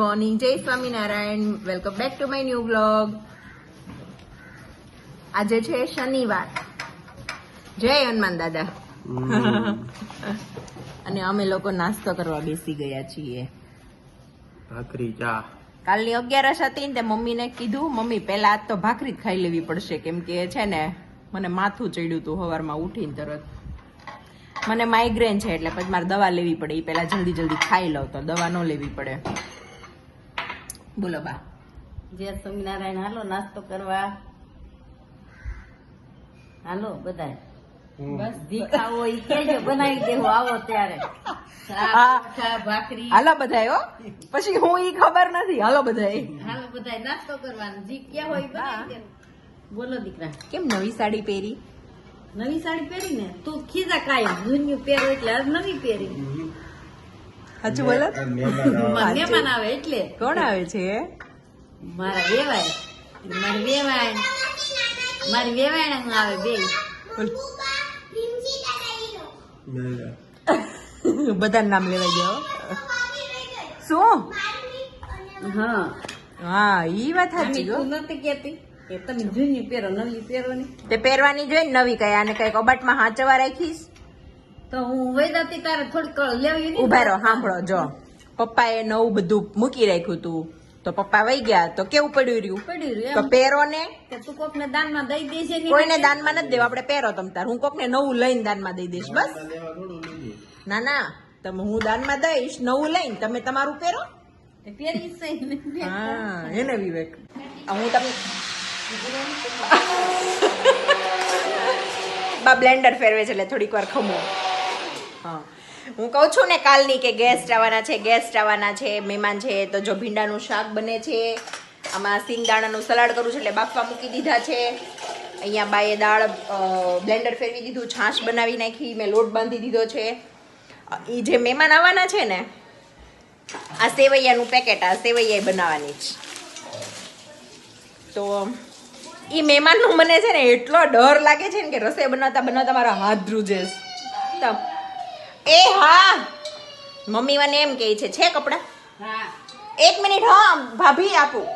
Morning જય Swaminarayan welcome back to my new blog આજે છે શનિવાર. જય હનુમાન દાદા. અને અમે લોકો નાસ્તો કરવા બેસી ગયા છીએ. ભાખરી ચા. કાલની અગિયારસ હતી ને તે મમ્મીને કીધું મમ્મી પહેલા આજ તો ભાખરી જ ખાઈ લેવી પડશે. કેમ કે છે ને મને માથું ચડ્યું હતું સવારમાં ઉઠીને તરત. મને માઇગ્રેન છે એટલે પછી મારે દવા લેવી પડે. એ પહેલાં જલ્દી જલ્દી ખાઈ લઉં તો દવા ન લેવી પડે. બોલો બા. જય સ્વામિનારાયણ. હાલો નાસ્તો કરવા. હાલો બધા બસ જી ઈ કેજો બનાવી દેવું આવો ત્યારે. શાક, હા. ચોખા, ભાખરી. હાલો બધાય હો. પછી હું ઈ ખબર નથી. હાલો બધાય. હાલો બધાય નાસ્તો કરવાનો. જી ક્યાં હોય બનાવી બોલો દીકરા. કેમ નવી સાડી પહેરી? નવી સાડી પહેરી ને તું ખીજા કાયમ. જૂન્યું પહેરો એટલે આજ નવી પહેરી. હજુ બોલો. મારા મહેમાન આવે એટલે. કોણ આવે છે? મારા વેવાય. મારી વેવાય. મારી વેવાય આવે બે. બધા નામ લેવાઈ ગયો શું? હા. હા ઈ વાત સાચી ગયો હો. તું નથી કેતી એ તમે જૂની પહેરો નવી પહેરવાની તે પહેરવાની જોઈ નવી કઈ આને કઈ કબાટમાં હાચવા રાખીશ? તો હું વૈદાતી તારે થોડીક લેવી ઊભા રહો સાંભળો જો. પપ્પાએ નવું બધું મૂકી રાખ્યું તું. તો પપ્પા વહી ગયા. તો કેવું પડ્યું રહ્યું? પડ્યું રહ્યું તો પહેરો ને? કે તું કોકને દાનમાં દઈ દેશે ને કોઈને દાનમાં નથી દેવા. આપણે પહેરો તમ તાર. હું કોકને નવું લઈને દાનમાં દઈ દઈશ. બસ. ના ના. તમે હું દાનમાં દઈશ નવું લઈને. તમે તમારું પહેરો. પહેરીશ હા એને વિવેક. હું તમને બા બ્લેન્ડર ફેરવે છે એટલે થોડીક વાર ખમો. હા. હું કહું છું ને કાલની કે ગેસ્ટ આવવાના છે ગેસ્ટ આવવાના છે, મહેમાન છે, તો જો ભીંડાનું શાક બને છે, આમાં સિંગદાણાનું સલાડ કરું છું એટલે બાફવા મૂકી દીધા છે. અહીંયા બાએ દાળ બ્લેન્ડર ફેરવી દીધું, છાશ બનાવી નાખી, મેં લોટ બાંધી દીધો છે. એ જે મહેમાન આવવાના છે ને, આ સેવૈયાનું પેકેટ આ સેવૈયા બનાવવાની જ. તો એ મહેમાનનું મને છે ને એટલો ડર લાગે છે ને કે રસોઈ બનાવતા બનાવતા મારા હાથ ધ્રુજે છે. એ હા. મમ્મી મને એમ કહે છે છે કપડાં? હા. એક મિનિટ હા ભાભી આપું.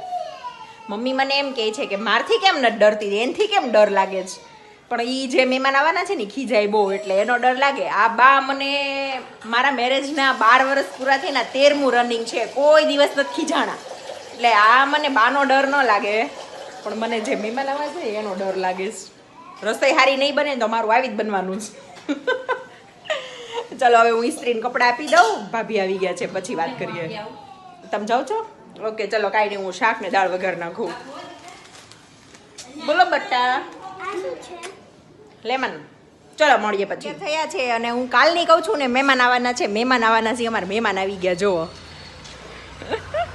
મમ્મી મને એમ કહે છે કે મારથી કેમ નથી ડરતી? એનથી કેમ ડર લાગે છે? પણ એ જે મહેમાન આવવાના છે ને ખીજાય બહુ એટલે એનો ડર લાગે. આ બા મને મારા મેરેજના બાર વર્ષ પૂરા થઈને તેરમું રનિંગ છે કોઈ દિવસ નથી ખીજાણા. એટલે આ મને બાનો ડર ન લાગે પણ મને જે મહેમાન આવવા છે એનો ડર લાગે છે. રસોઈ સારી નહીં બને તો મારું આવી જ બનવાનું છે. ચલો હવે હું ઇસ્ત્રીને કપડાં આપી દઉં. ભાભી આવી ગયા છે પછી વાત કરીએ. તમે જાઓ છો? ઓકે ચલો કાંઈ નહીં હું શાક ને દાળ વગર નાખું. બોલો બટ્ટા. લેમન. ચલો મળીએ પછી. થયા છે અને હું કાલની કહું છું ને મહેમાન આવવાના છે મહેમાન આવવાના છે અમારા મહેમાન આવી ગયા જુઓ.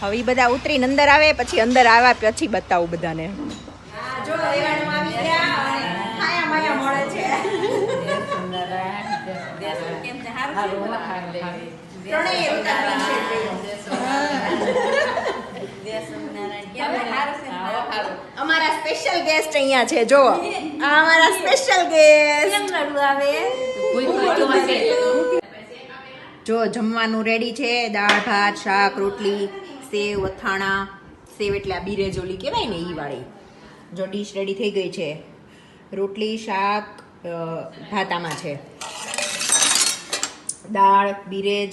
હવે બધા ઉતરીને અંદર આવે પછી અંદર આવ્યા પછી બતાવું બધાને. જો અમારા સ્પેશિયલ ગેસ્ટ અહીંયા છે જો આ અમારા સ્પેશિયલ ગેસ્ટ કેમ આવે. જો જમવાનું રેડી છે. દાળ ભાત શાક રોટલી સેવ અથાણા. સેવ એટલે આ બીરેજોલી કહેવાય ને ઈ વાળી. જો ડીશ રેડી થઈ ગઈ છે. રોટલી શાક ભાતામાં છે. દાળ બિરેજ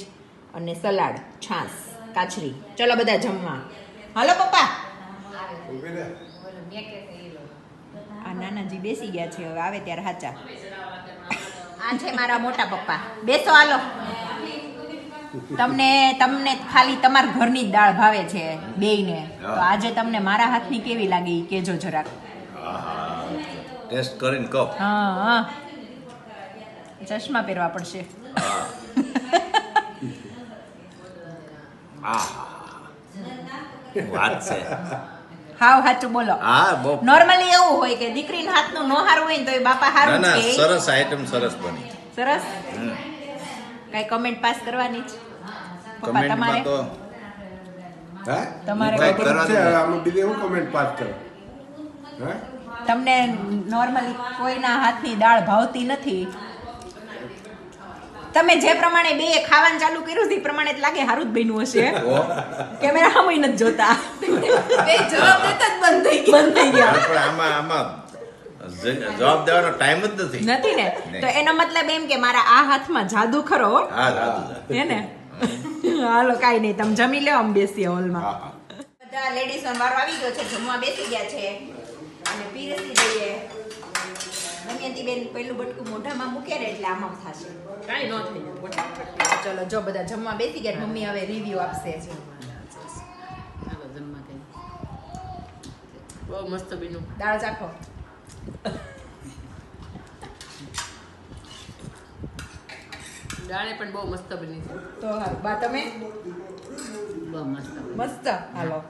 અને સલાડ છાસ કાચરી. ચલો બધા જમવા. હાલો પપ્પા. આ નાનાજી બેસી ગયા છે હવે આવે ત્યારે હાચા. આ છે મારા મોટા પપ્પા. બેસો હાલો. તમને તમને ખાલી તમારા ઘરની જ દાળ ભાવે છે બેયને. તો આજે તમને મારા હાથની કેવી લાગી કેજો જરાક. ટેસ્ટ કરીને કહો. હા હા. ચશ્મા પહેરવા પડશે આ વાત છે. હાવ હાચું બોલો. હા બહુ. નોર્મલી એવું હોય કે દીકરીના હાથનું નો હારું હોય ને તો એ બાપા હારું ના કે. સરસ આઈટમ સરસ બની. સરસ? કઈ કમેન્ટ પાસ કરવાની જ? પપ્પા તમારે? તો હા? તમારે કઈ કઈ કરવા છે દે. બીજે હું કમેન્ટ પાસ કરો? હા? તમને નોર્મલી કોઈના હાથની દાળ ભાવતી નથી. તમે જે પ્રમાણે બે ખાવાનું ચાલુ કર્યું છે એ પ્રમાણે લાગે હારું જ બન્યું હશે કેમેરા સામે નથી જોતા. બે જવાબ દેતા જ બંધ થઈ ગયા. બંધ થઈ ગયા. પણ આમાં આમાં જવાબ દેવાનો ટાઈમ જ નથી. નથી ને? તો એનો મતલબ એમ કે મારા આ હાથમાં જાદુ ખરો હા. જાદુ હે ને? હાલો કાઈ નહીં તમે જમી લો આમ બેસીએ હોલમાં. હા હા. બધા લેડીઝ વારો આવી ગયો છે જમવા બેસી ગયા છે. અને પીરસી દઈએ દમયંતી બેન પહેલું બટકું મોઢામાં મૂકે ને એટલે આમ થશે. કાંઈ ન થઈ ચલો જો બધા જમવા બેસી ગયા મમ્મી હવે રિવ્યુ આપશે. જમવા કઈ બહુ મસ્ત બીનું. દાળ ચાખો. દાળે પણ બહુ મસ્ત બની છે. તો હા બા તમે? બહુ મસ્ત મસ્ત? હાલો.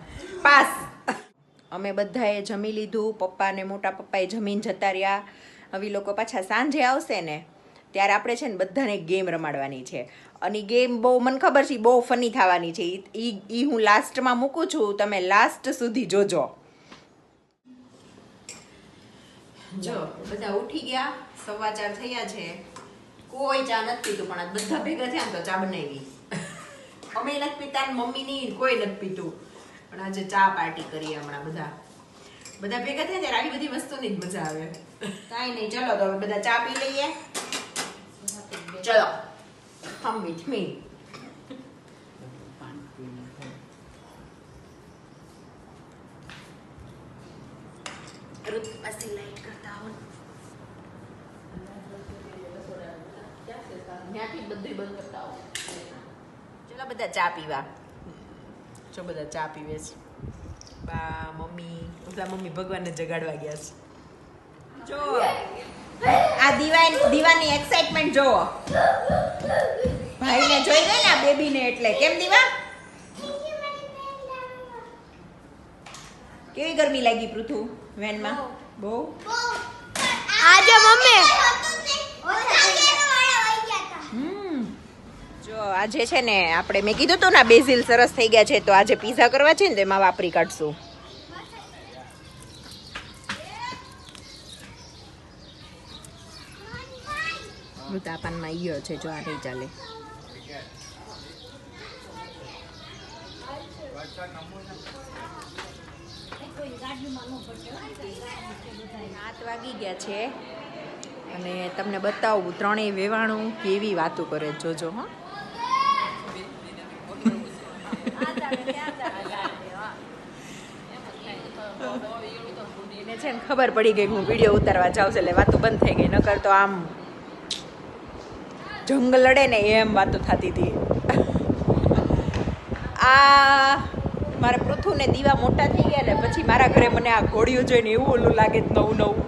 પાસ. અમે બધાએ જમી લીધું પપ્પા ને મોટા પપ્પાએ જમીન જતા રહ્યા. હવે લોકો પાછા સાંજે આવશે ને, ત્યારે આપણે છે ને બધાને ગેમ રમાડવાની છે. અને ગેમ બહુ, મને ખબર છે બહુ ફની થવાની છે. ઈ ઈ હું લાસ્ટમાં મૂકું છું, તમે લાસ્ટ સુધી જોજો. જો, બધા ઉઠી ગયા સવા ચાર થયા છે. કોઈ ચા નથી પીતું, પણ બધા ભેગા થયા તો ચા બનાવી. અમે નથી પીતા મમ્મી ની કોઈ નથી પીતું. પણ આજે ચા પાર્ટી કરીએ હમણાં બધા. બધા ભેગા થયા ત્યારે આવી બધી વસ્તુની જ મજા આવે. કાંઈ નહીં ચલો તો હવે બધા ચા પી લઈએ. ચલો. હમ વિથ મી રુત પાસે લાઈટ કરતા હો ત્યાંથી બધું બંધ કરતા હો ચલો બધા ચા પીવા. જો બધા ચા પીવે છે. બા મમ્મી બધા મમ્મી ભગવાનને જગાડવા ગયા છે. જો. આ દીવા દીવાની એક્સાઇટમેન્ટ જો ભાઈને જોઈ ગઈ ને આ બેબીને એટલે. કેમ દીવા? કેવી ગરમી લાગી પૃથુ વેનમાં? બહુ? આજે મમ્મી હમ. જો આજે છે ને આપણે મેં કીધું હતું ને બેઝિલ સરસ થઈ ગયા છે, તો આજે પીઝા કરવા છે ને, તો એમાં વાપરી કાઢશું. તાપાનમાં ઈયો છે, જો આ નહીં ચાલે. સાત વાગી ગયા છે. અને તમને બતાવું, ત્રણેય વેવાણું કેવી વાતો કરે જોજો, હો. એને છે ને ખબર પડી ગઈ હું વીડિયો ઉતારવા જાઉં છું એટલે વાતો બંધ થઈ ગઈ. નકર તો આમ જંગ લડે ને એમ વાતો થતી હતી. આ મારા પૃથુ ને દીવા મોટા થઈ ગયા ને પછી મારા ઘરે મને આ ઘોડિયું જોઈને એવું ઓલું લાગે નવું નવું.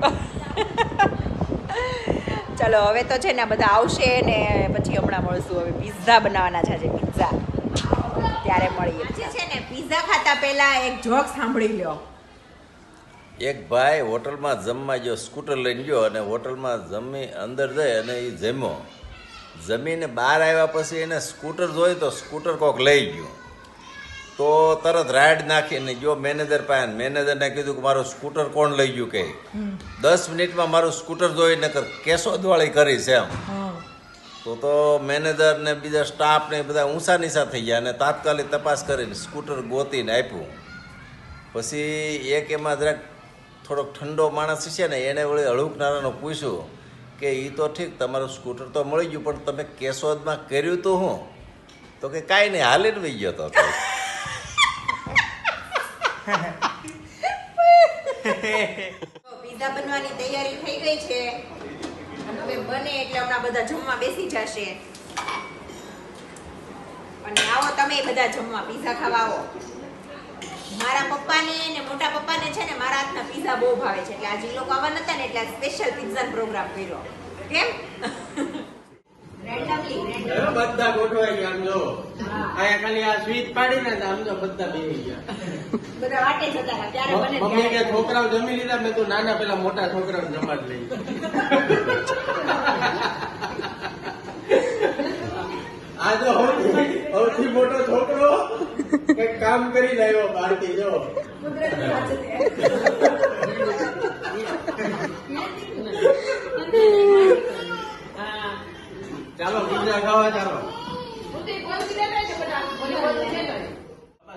ચાલો, હવે તો છે ને બધા આવશે ને પછી હમણાં મળશું. હવે પિઝા બનાવવાના છે પિઝા ત્યારે મળીએ. છે ને પિઝા ખાતા પહેલા એક જોક સાંભળી લ્યો. એક ભાઈ હોટલમાં જમવા ગયો સ્કૂટર લઈને ગયો અને હોટલમાં જમી અંદર જઈ અને એ જમ્યો. જમીને બહાર આવ્યા પછી એને સ્કૂટર જોઈ તો સ્કૂટર કોક લઈ ગયું. તો તરત રાઈડ નાખીને ગયો મેનેજર પાસે મેનેજરને કીધું કે મારું સ્કૂટર કોણ લઈ ગયું કે? દસ મિનિટમાં મારું સ્કૂટર જોઈ નકર કેસો દિવાળી કરીશ એમ. તો તો મેનેજર ને બીજા સ્ટાફ ને બધા ઊંચા નીચા થઈ ગયા અને તાત્કાલિક તપાસ કરીને સ્કૂટર ગોતીને આપ્યું. પછી એક એમાં જરાક થોડોક ઠંડો માણસ છે ને, એને વળી હળુકનારાનો પૂછ્યું કે એ તો ઠીક, તમારું સ્કૂટર તો મળી ગયું, પણ તમે કેશોદમાં કર્યું તો હું? તો કે કાંઈ નહીં, હાલીને વહી ગયો તો પિઝા બનવાની તૈયારી થઈ ગઈ છે. હવે બને એટલે હમણાં બધા જમવા બેસી જશે. અને આવો તમે બધા જમવા, પીઝા ખાવા આવો. મારા પપ્પાને ને મોટા પપ્પાને છે ને મારા હાથના પીઝા બહુ ભાવે છે. એટલે આજે લોકો આવવાના હતા ને એટલે સ્પેશિયલ પીઝા પ્રોગ્રામ કર્યો. કેમ? બધા ગોઠવાઈ ગયા આમ અહીંયા ખાલી આ સ્વીચ પાડીને તો બધા બેસી ગયા. બધા વાટે જતા હતા ત્યારે બને મમ્મી કે છોકરાઓ જમી લીધા? મેં તો નાના પેલા મોટા છોકરાઓ જમા જ લઈ. આ જો સૌથી મોટો છોકરો કામ કરી રહ્યો બાળકી જો. ચાલો ગુંજા ખાવા ચાલો.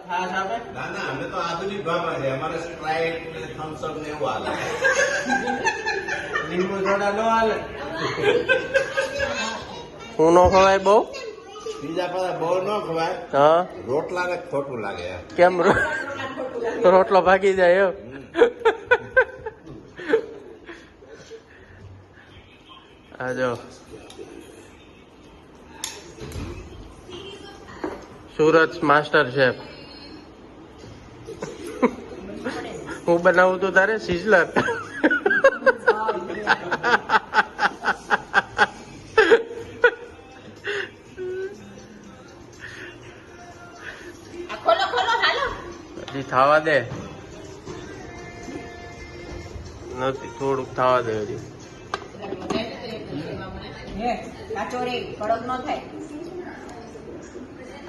ખાસ આપે ના ના અમે તો આધુનિક ભાવમાં છે અમારે સ્પ્રાઇટ ને થમ્સઅપ ને એવું હાલે. લીંબુ સોડા નો હાલે. હું નો ખવાય બહુ? બીજા બધા બહુ ન ખવાય. હા. રોટલા ને ખોટું લાગે કેમ રોટલો ભાગી જાય આ જો. Surat master chef. હું બનાવું તું તારે સિઝલર. બાબા થવા દે હજી.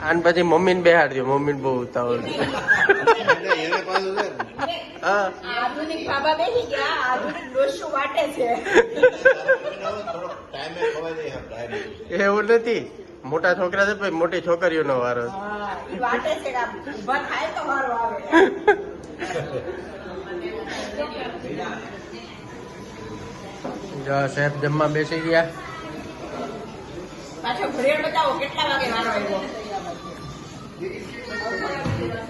અને પછી મમ્મી ને બેહાડજો મમ્મી ને બહુ ઉતાવળ એવું નથી. મોટા છોકરા છે પછી મોટી છોકરીઓનો વારો છે. હા ઈ વાટે છે કે આ ઊભા થાય તો વારો આવે જો સાહેબ જમવા બેસી ગયા. પાછો ઘરે બતાવો કેટલા વાગે વારો આવ્યો?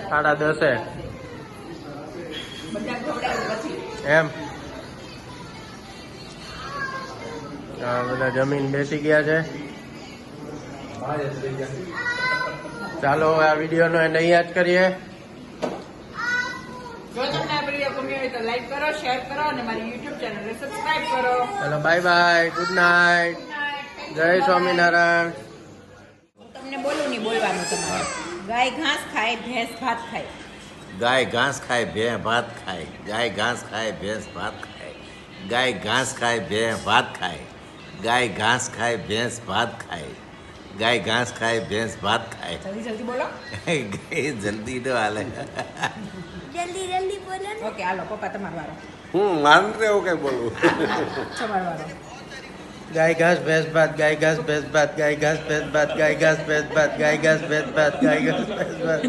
સાડા દસે. એમ. બધા જમીન બેસી ગયા છે. ચાલો આ આ વિડીયોનો એને અહીંયા જ કરીએ. જો તમને આ વીડિયો ગમ્યો હોય તો લાઈક કરો શેર કરો અને મારી યુટ્યુબ ચેનલને સબસ્ક્રાઇબ કરો ચાલો બાય બાય ગુડ નાઇટ જય સ્વામિનારાયણ હું તમને બોલું નહીં બોલવાનું તમારે. ગાય ઘાસ ખાય ભેંસ ભાત ખાય. ગાય ઘાસ ખાય ભેં ભાત ખાય. ગાય ઘાસ ખાય ભેંસ ભાત ખાય. ગાય ઘાસ ખાય ભેં ભાત ખાય. ગાય ઘાસ ખાય ભેંસ ભાત ખાય. ગાય ઘાસ ખાય ભેંસ ભાત ખાય. જલ્દી જલ્દી બોલો. ગાય જલ્દી ન હાલે. જલ્દી જલ્દી બોલો ને. ઓકે હાલો પપ્પા તમારો વારો. હું માન એવું કઈ બોલું? તમારો વારો. ગાય ઘાસ ભેંસ ભાત ગાય ઘાસ ભેંસ ભાત ગાય ઘાસ ભેંસ ભાત ગાય ઘાસ ભેંસ ભાત ગાય ઘાસ ભેંસ ભાત ગાય ઘાસ ભેંસ ભાત.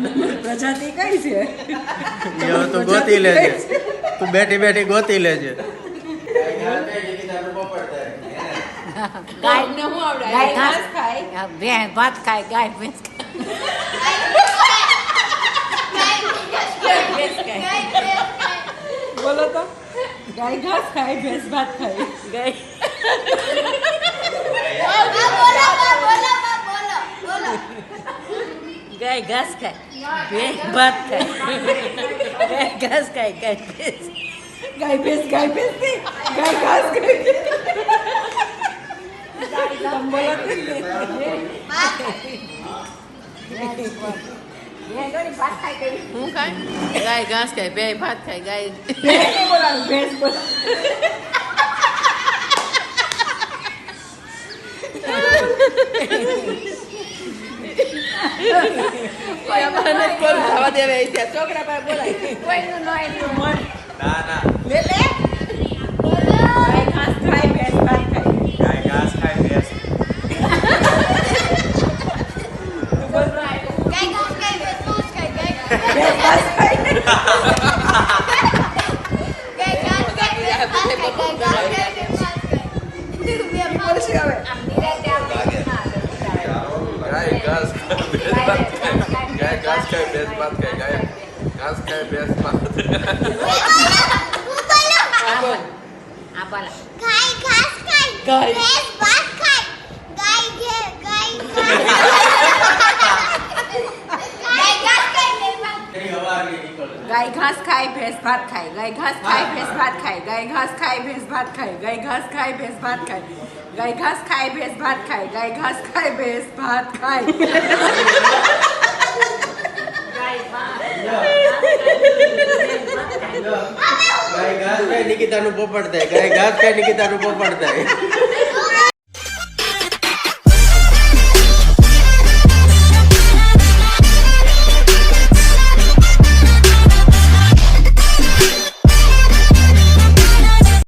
પ્રજાતિ કઈ છે? યો તું ગોતી લેજે. તું બેઠી બેઠી ગોતી લેજે. ગાય ને હું આવડે ગાય ઘાસ ખાય ભેંસ ભાત ખાય ગાય ભેંસ ખાય. બોલો તો ગાય ઘાસ ખાય ભેંસ ભાત ખાય ગાય બા બોલો બા બોલો બા બોલો બોલો ગાય ઘાસ ખાય ભેંસ ભાત ખાય ગાય ઘાસ ખાય ગાય ભેંસ ગાય ભેંસ ગાય હું ખાય ગાય ઘાસ ખાય બે ભાત ખાય ગાય. ભેંસ જવા દેવે છોકરા પાસે બોલાય. કોઈનું ન. ના ના. લે લે ગાય ઘાસ ખાય ભેંસ ગાય ઘાસ ખાય ભેંસ ઘાસ ખાય ગાય ભેંસ ઘાસ ખાય ગાય ઘાસ ખાય ભેંસ ઘાસ ખાય ગાય ઘાસ ખાય ભેંસ ઘાસ ખાય બે બોલશે હવે ગાય ઘાસ ખાય ભેંસ ભાત ખાય ગાય ઘાસ ખાય ભેંસ ભાત ખાય ગાય ઘાસ ખાય ભેંસ ભાત આ બોલા ગાય ઘાસ ખાય ગાય. ભેંસ ભાત ખાય ગાય ઘે ગાય ગાય ઘાસ ખાય ભેંસ ભાત ગાય ઘાસ ખાય ભેંસ ભાત ખાય. ગાય ઘાસ ખાય ભેંસ ભાત ખાય. ગાય ઘાસ ખાય ભેંસ ભાત ખાય. ગાય ઘાસ ખાય ભેંસ ભાત ખાય. ગાય ઘાસ ખાય ભેંસ ભાત ખાય. ગાય ઘાસ ખાય ભેંસ ભાત ખાય. ગાય ઘાસ ખાય નિકિતાનું પોપડ થાય. ગાય ઘાસ ખાય નિકિતાનું પોપડ થાય.